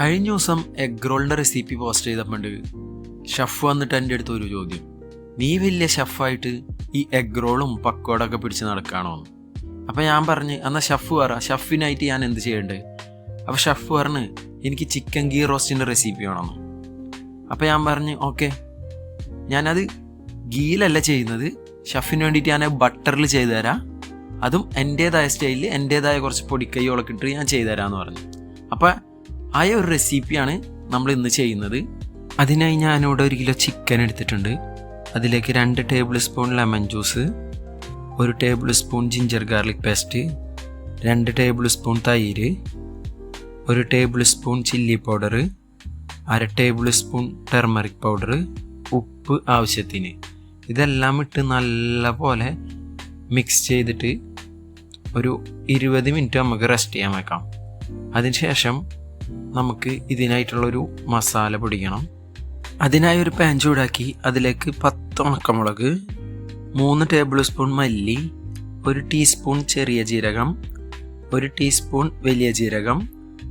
കഴിഞ്ഞ ദിവസം എഗ് റോളിന്റെ റെസിപ്പി പോസ്റ്റ് ചെയ്തപ്പോണ്ട് ഷഫ് വന്നിട്ട് എന്റെ അടുത്ത് ഒരു ചോദ്യം. നീ വലിയ ഷെഫായിട്ട് ഈ എഗ് റോളും പക്കോടൊക്കെ പിടിച്ച് നടക്കുകയാണോ എന്ന്. അപ്പം ഞാൻ പറഞ്ഞ് എന്നാൽ ഷെഫ് പറ ഷെഫിനായിട്ട് ഞാൻ എന്ത് ചെയ്യേണ്ടത് അപ്പോൾ ഷെഫ് പറഞ്ഞ് എനിക്ക് ചിക്കൻ ഗീ റോസ്റ്റിന്റെ റെസിപ്പി വേണമെന്ന് അപ്പോൾ ഞാൻ പറഞ്ഞ് ഓക്കെ. ഞാനത് ഗീലല്ല ചെയ്യുന്നത്. ഷെഫിന് വേണ്ടിയിട്ട് ഞാൻ ബട്ടറിൽ ചെയ്തു തരാം. അതും എന്റേതായ സ്റ്റൈലിൽ എന്റേതായ കുറച്ച് പൊടിക്കൈകളൊക്കെ ഇട്ട് ഞാൻ ചെയ്തു തരാമെന്ന് പറഞ്ഞു. അപ്പോൾ ആ ഒരു റെസിപ്പിയാണ് നമ്മൾ ഇന്ന് ചെയ്യുന്നത്. അതിനായി ഞാൻ ഞാനിവിടെ ഒരു കിലോ ചിക്കൻ എടുത്തിട്ടുണ്ട്. അതിലേക്ക് രണ്ട് ടേബിൾ സ്പൂൺ ലെമൺ ജ്യൂസ് ഒരു tablespoon ginger garlic paste രണ്ട് ടേബിൾ സ്പൂൺ തൈര് ഒരു ടേബിൾ സ്പൂൺ ചില്ലി പൗഡർ അര ടേബിൾ സ്പൂൺ ടെർമറിക് പൗഡർ ഉപ്പ് ആവശ്യത്തിന്. ഇതെല്ലാം ഇട്ട് നല്ല പോലെ മിക്സ് ചെയ്തിട്ട് ഒരു ഇരുപത് മിനിറ്റ് നമുക്ക് റെസ്റ്റ് ചെയ്യാൻ വെക്കാം. അതിനുശേഷം നമുക്ക് ഇതിനായിട്ടുള്ളൊരു മസാല പൊടിക്കണം. അതിനായി ഒരു പാൻ ചൂടാക്കി അതിലേക്ക് പത്ത് ഉണക്കമുളക് മൂന്ന് ടേബിൾ സ്പൂൺ മല്ലി ഒരു ടീസ്പൂൺ ചെറിയ ജീരകം ഒരു ടീസ്പൂൺ വലിയ ജീരകം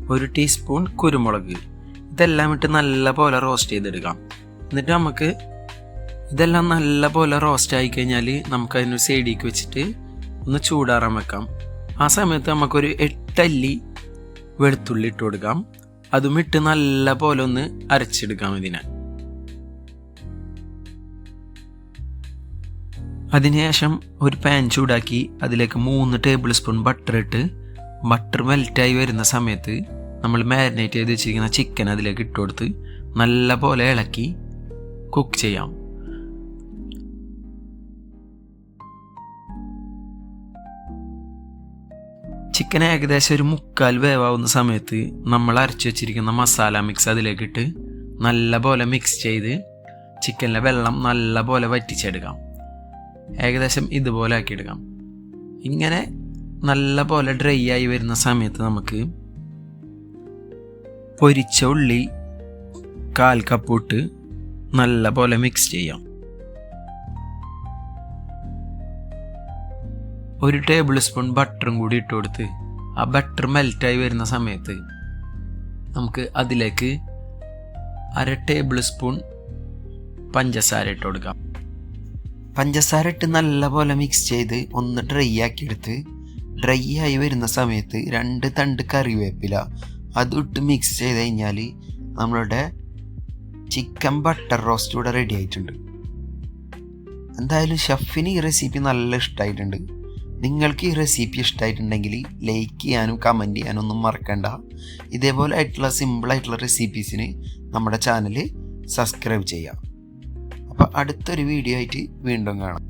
ഒരു ടീസ്പൂൺ കുരുമുളക്. ഇതെല്ലാം ഇട്ട് നല്ലപോലെ റോസ്റ്റ് ചെയ്തെടുക്കാം. എന്നിട്ട് നമുക്ക് ഇതെല്ലാം നല്ലപോലെ റോസ്റ്റ് ആയി കഴിഞ്ഞാൽ നമുക്ക് അതിനൊരു സൈഡിലേക്ക് വെച്ചിട്ട് ഒന്ന് ചൂടാറാൻ വെക്കാം. ആ സമയത്ത് നമുക്കൊരു എട്ടല്ലി വെളുത്തുള്ളി ഇട്ട് കൊടുക്കാം. അതും ഇട്ട് നല്ല പോലെ ഒന്ന് അരച്ചെടുക്കാം ഇതിനെ. അതിനുശേഷം ഒരു പാൻ ചൂടാക്കി അതിലേക്ക് മൂന്ന് ടേബിൾ സ്പൂൺ ബട്ടർ ഇട്ട് ബട്ടർ മെൽറ്റായി വരുന്ന സമയത്ത് നമ്മൾ മാരിനേറ്റ് ചെയ്ത് വെച്ചിരിക്കുന്ന ചിക്കൻ അതിലേക്ക് ഇട്ട് കൊടുത്ത് നല്ല പോലെ ഇളക്കി കുക്ക് ചെയ്യാം. ചിക്കൻ ഏകദേശം ഒരു മുക്കാൽ വേവാവുന്ന സമയത്ത് നമ്മൾ അരച്ചു വെച്ചിരിക്കുന്ന മസാല മിക്സ് അതിലേക്കിട്ട് നല്ല പോലെ മിക്സ് ചെയ്ത് ചിക്കനിലെ വെള്ളം നല്ല പോലെ വറ്റിച്ചെടുക്കാം. ഏകദേശം ഇതുപോലെ ആക്കിയെടുക്കാം. ഇങ്ങനെ നല്ല പോലെ ഡ്രൈ ആയി വരുന്ന സമയത്ത് നമുക്ക് പൊരിച്ച ഉള്ളി കാൽ കപ്പിട്ട് നല്ല പോലെ മിക്സ് ചെയ്യാം. ഒരു ടേബിൾ സ്പൂൺ ബട്ടറും കൂടി ഇട്ട് കൊടുത്ത് ആ ബട്ടർ മെൽറ്റായി വരുന്ന സമയത്ത് നമുക്ക് അതിലേക്ക് അര ടേബിൾ സ്പൂൺ പഞ്ചസാര ഇട്ട് കൊടുക്കാം. പഞ്ചസാര ഇട്ട് നല്ലപോലെ മിക്സ് ചെയ്ത് ഒന്ന് ഡ്രൈ ആക്കി എടുത്ത് ഡ്രൈ ആയി വരുന്ന സമയത്ത് രണ്ട് തണ്ട് കറിവേപ്പില അതിട്ട് മിക്സ് ചെയ്ത് കഴിഞ്ഞാൽ നമ്മളുടെ ചിക്കൻ ബട്ടർ റോസ്റ്റ് ഇവിടെ റെഡി ആയിട്ടുണ്ട്. എന്തായാലും ഷെഫിന് ഈ റെസിപ്പി നല്ല ഇഷ്ടമായിട്ടുണ്ട് നിങ്ങൾക്ക് ഈ റെസിപ്പി ഇഷ്ടമായിട്ടുണ്ടെങ്കിൽ ലൈക്ക് ചെയ്യാനും കമന്റ് ചെയ്യാനും ഒന്നും മറക്കണ്ട. ഇതേപോലെ ആയിട്ടുള്ള സിമ്പിളായിട്ടുള്ള റെസിപ്പീസിന് നമ്മുടെ ചാനൽ സബ്സ്ക്രൈബ് ചെയ്യാം. അപ്പോൾ അടുത്തൊരു വീഡിയോ ആയിട്ട് വീണ്ടും കാണാം.